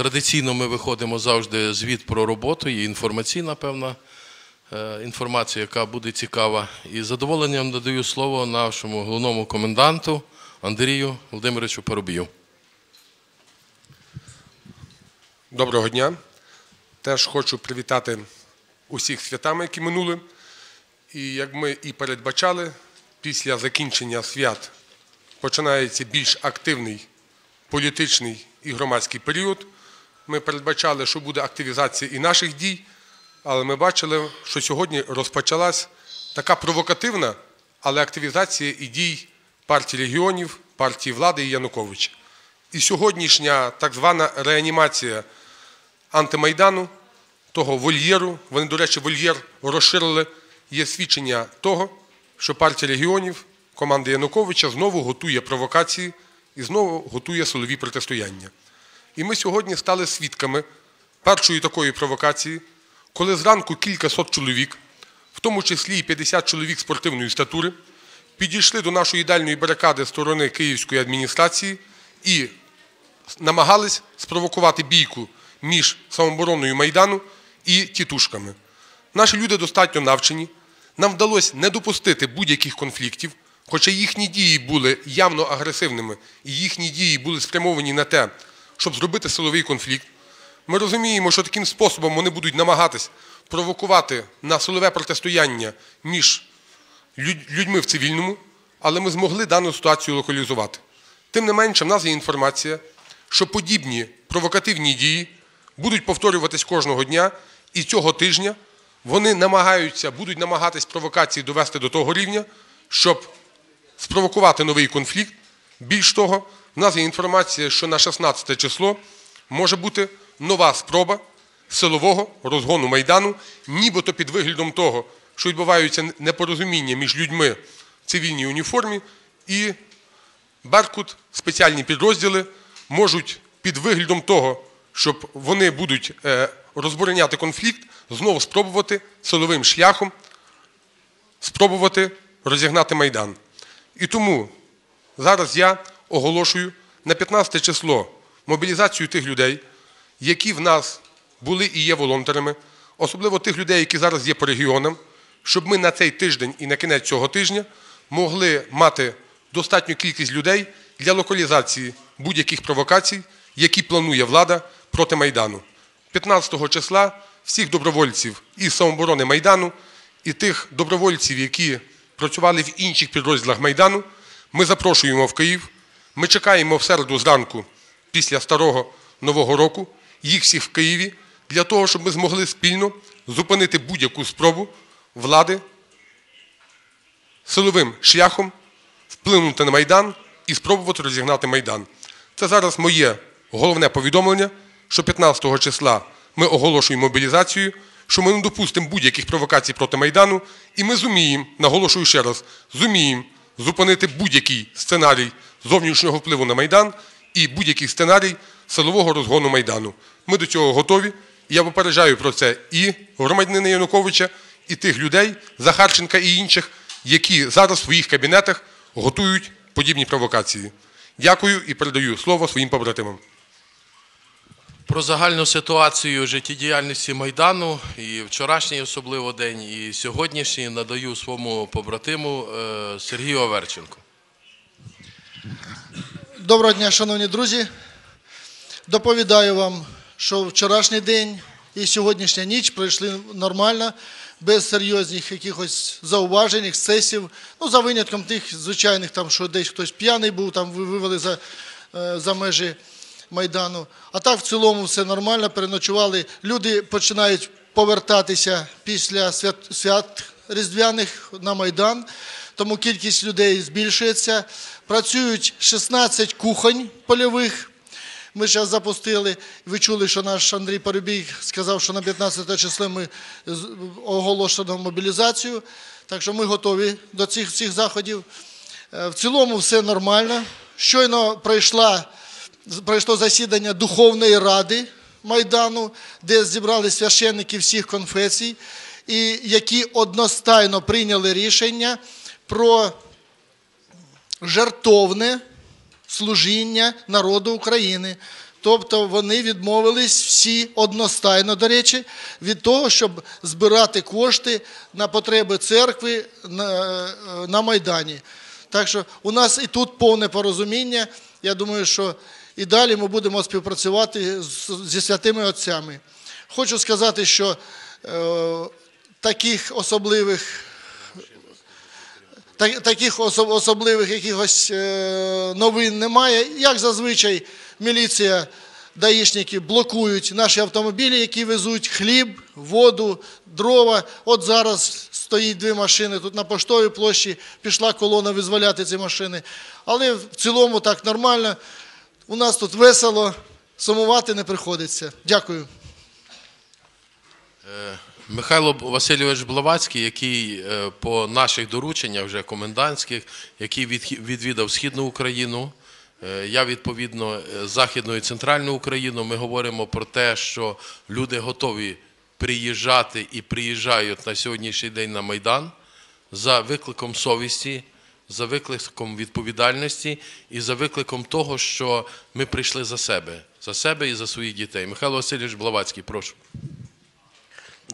Традиційно ми виходимо завжди звіт про роботу і інформаційна певна е, інформація, яка буде цікава. І з задоволенням надаю слово нашому головному коменданту Андрію Володимировичу Парубію. Доброго дня. Теж хочу привітати усіх святами, які минули. І як ми і передбачали, після закінчення свят починається більш активний політичний і громадський період. Ми передбачали, що буде активізація і наших дій, але ми бачили, що сьогодні розпочалась така провокативна, але активізація і дій партії регіонів, партії влади і Януковича. І сьогоднішня так звана реанімація антимайдану, того вольєру, вони, до речі, вольєр розширили, є свідчення того, що партія регіонів, команда Януковича знову готує провокації і знову готує силові протистояння. І ми сьогодні стали свідками першої такої провокації, коли зранку кілька сот чоловік, в тому числі і 50 чоловік спортивної статури, підійшли до нашої дальньої барикади сторони Київської адміністрації і намагались спровокувати бійку між самообороною Майдану і тітушками. Наші люди достатньо навчені. Нам вдалося не допустити будь-яких конфліктів, хоча їхні дії були явно агресивними, і їхні дії були спрямовані на те, щоб зробити силовий конфлікт. Ми розуміємо, що таким способом вони будуть намагатись провокувати на силове протистояння між людьми в цивільному, але ми змогли дану ситуацію локалізувати. Тим не менше, в нас є інформація, що подібні провокативні дії будуть повторюватись кожного дня, і цього тижня вони намагаються, будуть намагатись провокації довести до того рівня, щоб спровокувати новий конфлікт. Більш того, в нас є інформація, що на 16 число може бути нова спроба силового розгону Майдану, нібито під виглядом того, що відбуваються непорозуміння між людьми в цивільній уніформі, і Беркут, спеціальні підрозділи можуть під виглядом того, щоб вони будуть е, розбороняти конфлікт, знову спробувати силовим шляхом спробувати розігнати Майдан. І тому зараз я оголошую на 15 число мобілізацію тих людей, які в нас були і є волонтерами, особливо тих людей, які зараз є по регіонам, щоб ми на цей тиждень і на кінець цього тижня могли мати достатню кількість людей для локалізації будь-яких провокацій, які планує влада проти Майдану. 15 числа всіх добровольців із самооборони Майдану і тих добровольців, які працювали в інших підрозділах Майдану, ми запрошуємо в Київ. Ми чекаємо в середу зранку після старого нового року їх всіх в Києві для того, щоб ми змогли спільно зупинити будь-яку спробу влади силовим шляхом вплинути на Майдан і спробувати розігнати Майдан. Це зараз моє головне повідомлення, що 15 числа ми оголошуємо мобілізацію, що ми не допустимо будь-яких провокацій проти Майдану, і ми зуміємо, наголошую ще раз, зуміємо зупинити будь-який сценарій зовнішнього впливу на Майдан і будь-який сценарій силового розгону Майдану. Ми до цього готові. Я попереджаю про це і громадянина Януковича, і тих людей, Захарченка і інших, які зараз в своїх кабінетах готують подібні провокації. Дякую і передаю слово своїм побратимам. Про загальну ситуацію життєдіяльності Майдану і вчорашній особливо день, і сьогоднішній надаю своєму побратиму е, Сергію Аверченку. Доброго дня, шановні друзі. Доповідаю вам, що вчорашній день і сьогоднішня ніч пройшли нормально, без серйозних якихось зауважень, ексцесів. Ну, за винятком тих звичайних, там, що десь хтось п'яний був, там вивели за, е, за межі Майдану. А так в цілому все нормально, переночували. Люди починають повертатися після свят, свят Різдвяних на Майдан, тому кількість людей збільшується. Працюють 16 кухонь польових. Ми зараз запустили. Ви чули, що наш Андрій Парубій сказав, що на 15 число ми оголошено мобілізацію. Так що ми готові до цих всіх заходів. Е, В цілому все нормально. Щойно пройшла, пройшло засідання Духовної ради Майдану, де зібрали священники всіх конфесій, і які одностайно прийняли рішення про жертовне служіння народу України. Тобто вони відмовились всі одностайно, до речі, від того, щоб збирати кошти на потреби церкви на, е, на Майдані. Так що у нас і тут повне порозуміння. Я думаю, що і далі ми будемо співпрацювати зі святими отцями. Хочу сказати, що е, таких особливих таких особливих якихось е, новин немає. Як зазвичай міліція, даїшники блокують наші автомобілі, які везуть хліб, воду, дрова. От зараз стоїть дві машини. Тут на поштовій площі пішла колона визволяти ці машини. Але в цілому так нормально. У нас тут весело, сумувати не приходиться. Дякую. Михайло Васильович Блавацький, який е, по наших дорученнях, вже комендантських, який відвідав Східну Україну. е, Я відповідно е, Західну і Центральну Україну. Ми говоримо про те, що люди готові приїжджати і приїжджають на сьогоднішній день на Майдан за викликом совісті, за викликом відповідальності і за викликом того, що ми прийшли за себе, за себе і за своїх дітей. Михайло Васильович Блавацький, прошу.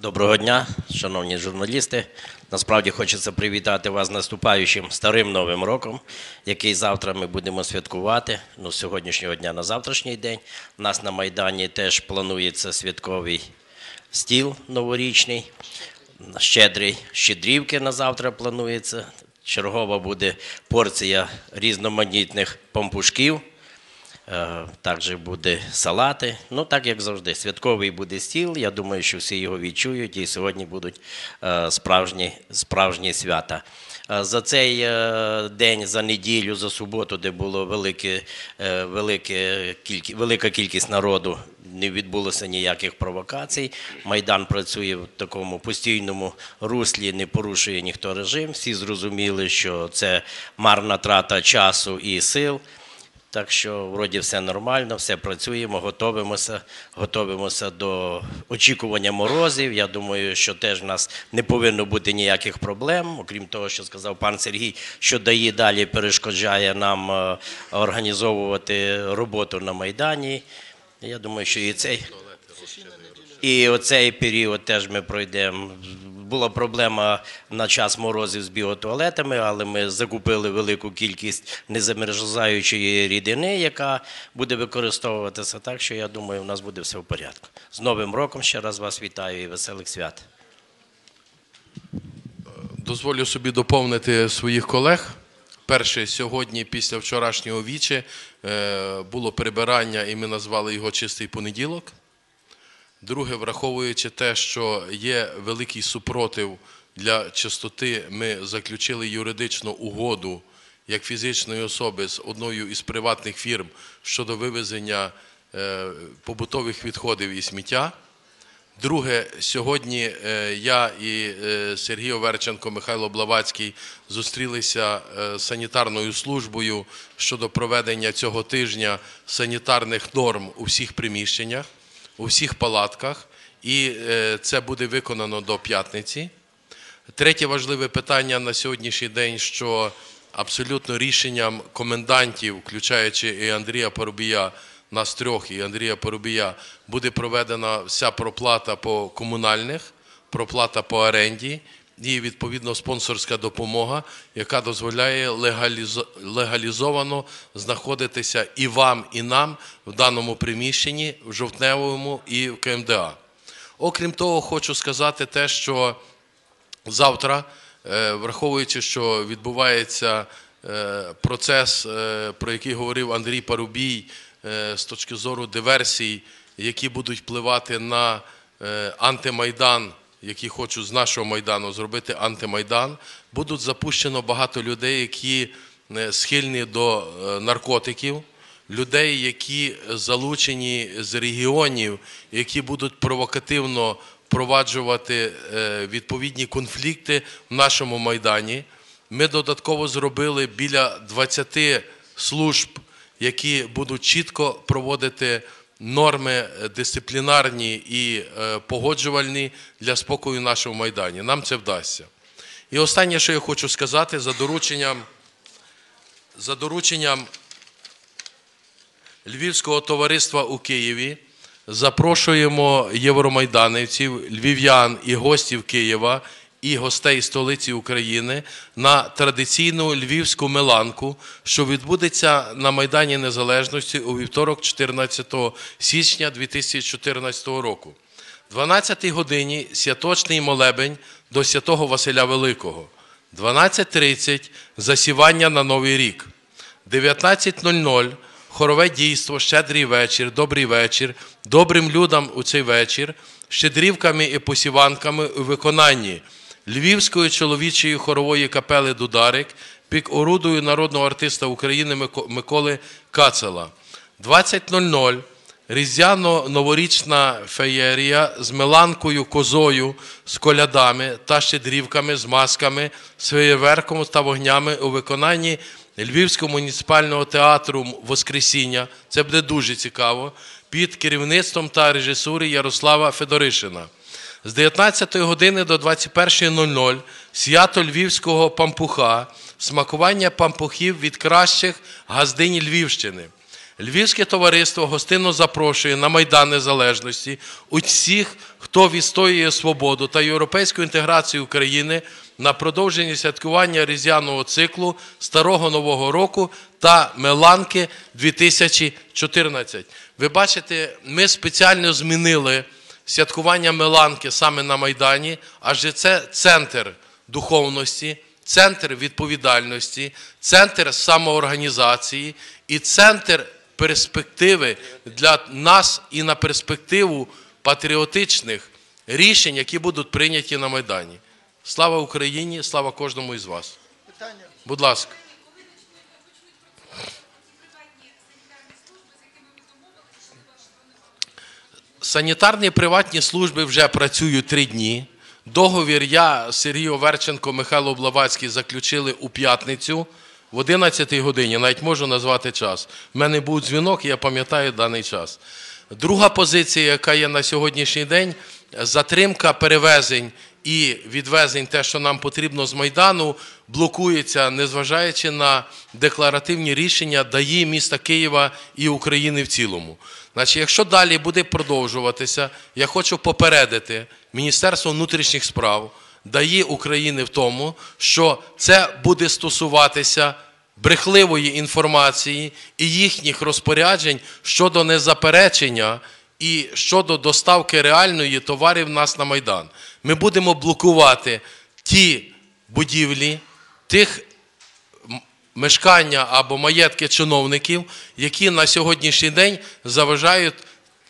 Доброго дня, шановні журналісти. Насправді хочеться привітати вас наступаючим старим новим роком, який завтра ми будемо святкувати. Ну, з сьогоднішнього дня на завтрашній день. У нас на Майдані теж планується святковий стіл новорічний, щедрий щедрівки на завтра планується. Чергова буде порція різноманітних пампушків. Е, Також буде салати. Ну, так як завжди, святковий буде стіл. Я думаю, що всі його відчують, і сьогодні будуть е, справжні, справжні свята. Е, За цей день, за неділю, за суботу, де було велике, велике кількі, велика кількість народу, не відбулося ніяких провокацій. Майдан працює в такому постійному руслі, не порушує ніхто режим. Всі зрозуміли, що це марна трата часу і сил. Так що вроді все нормально, все працюємо, готовимося, готовимося до очікування морозів. Я думаю, що теж в нас не повинно бути ніяких проблем, окрім того, що сказав пан Сергій, що дає далі перешкоджає нам е, організовувати роботу на Майдані. Я думаю, що і цей. І оцей період теж ми пройдемо. Була проблема на час морозів з біотуалетами, але ми закупили велику кількість незамерзаючої рідини, яка буде використовуватися. Так що я думаю, у нас буде все в порядку. З Новим роком ще раз вас вітаю і веселих свят. Дозволю собі доповнити своїх колег. Перше, сьогодні, після вчорашнього вічі, е, було прибирання, і ми назвали його чистий понеділок. Друге, враховуючи те, що є великий супротив для чистоти, ми заключили юридичну угоду як фізичної особи з одною із приватних фірм щодо вивезення е, побутових відходів і сміття. Друге, сьогодні е, я і е, Сергій Оверченко, Михайло Блавацький зустрілися з санітарною службою щодо проведення цього тижня санітарних норм у всіх приміщеннях, у всіх палатках, і е, це буде виконано до п'ятниці. Третє важливе питання на сьогоднішній день, що абсолютно рішенням комендантів, включаючи і Андрія Парубія, нас трьох, і Андрія Парубія, буде проведена вся проплата по комунальних, проплата по оренді і відповідно спонсорська допомога, яка дозволяє легалізовано знаходитися і вам, і нам в даному приміщенні, в жовтневому і в КМДА. Окрім того, хочу сказати те, що завтра, е, враховуючи, що відбувається е, процес, е, про який говорив Андрій Парубій, з точки зору диверсій, які будуть впливати на антимайдан, які хочуть з нашого майдану зробити антимайдан, будуть запущено багато людей, які е, схильні до е, наркотиків людей, які залучені з регіонів, які будуть провокативно впроваджувати е, відповідні конфлікти в нашому майдані. Ми додатково зробили біля 20 служб, які будуть чітко проводити норми е, дисциплінарні і е, погоджувальні для спокою в нашому майдані. Нам це вдасться. І останнє, що я хочу сказати, за дорученням, за дорученням Львівського товариства у Києві запрошуємо євромайданівців, львів'ян і гостів Києва і гостей столиці України на традиційну львівську меланку, що відбудеться на Майдані Незалежності у вівторок, 14 січня 2014 року. 12 годині святочний молебень до святого Василя Великого. 12.30 засівання на Новий рік. 19.00 хорове дійство, щедрий вечір, добрий вечір, добрим людям у цей вечір, щедрівками і посіванками у виконанні Львівської чоловічої хорової капели Дударик під орудою народного артиста України Миколи Кацела. 20.00 Різдвяно-новорічна феєрія з меланкою, козою, з колядами та щедрівками, з масками, з феєверком та вогнями у виконанні Львівського муніципального театру Воскресіння. Це буде дуже цікаво. Під керівництвом та режисури Ярослава Федоришина. З 19 години до 21.00 свято львівського пампуха, смакування пампухів від кращих газдинь Львівщини. Львівське товариство гостинно запрошує на Майдан Незалежності усіх, хто відстоює свободу та європейську інтеграцію України на продовження святкування різдвяного циклу Старого Нового року та Меланки 2014. Ви бачите, ми спеціально змінили святкування Меланки саме на Майдані, адже це центр духовності, центр відповідальності, центр самоорганізації і центр перспективи для нас і на перспективу патріотичних рішень, які будуть прийняті на Майдані. Слава Україні, слава кожному із вас. Будь ласка. Санітарні приватні служби вже працюють три дні. Договір я, Сергій Оверченко, Михайло Блавацький заключили у п'ятницю в 11 годині. Навіть можу назвати час. У мене був дзвінок, я пам'ятаю даний час. Друга позиція, яка є на сьогоднішній день, затримка перевезень і відвезень, те, що нам потрібно з Майдану, блокується, незважаючи на декларативні рішення ДАІ міста Києва і України в цілому. Значить, якщо далі буде продовжуватися, я хочу попередити Міністерство внутрішніх справ, ДАІ України в тому, що це буде стосуватися брехливої інформації і їхніх розпоряджень щодо незаперечення і щодо доставки реальної товарів нас на Майдан. Ми будемо блокувати ті будівлі, тих мешкання або маєтки чиновників, які на сьогоднішній день заважають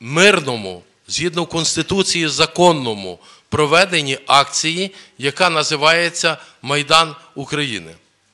мирному, згідно Конституції, законному проведенні акції, яка називається Майдан України.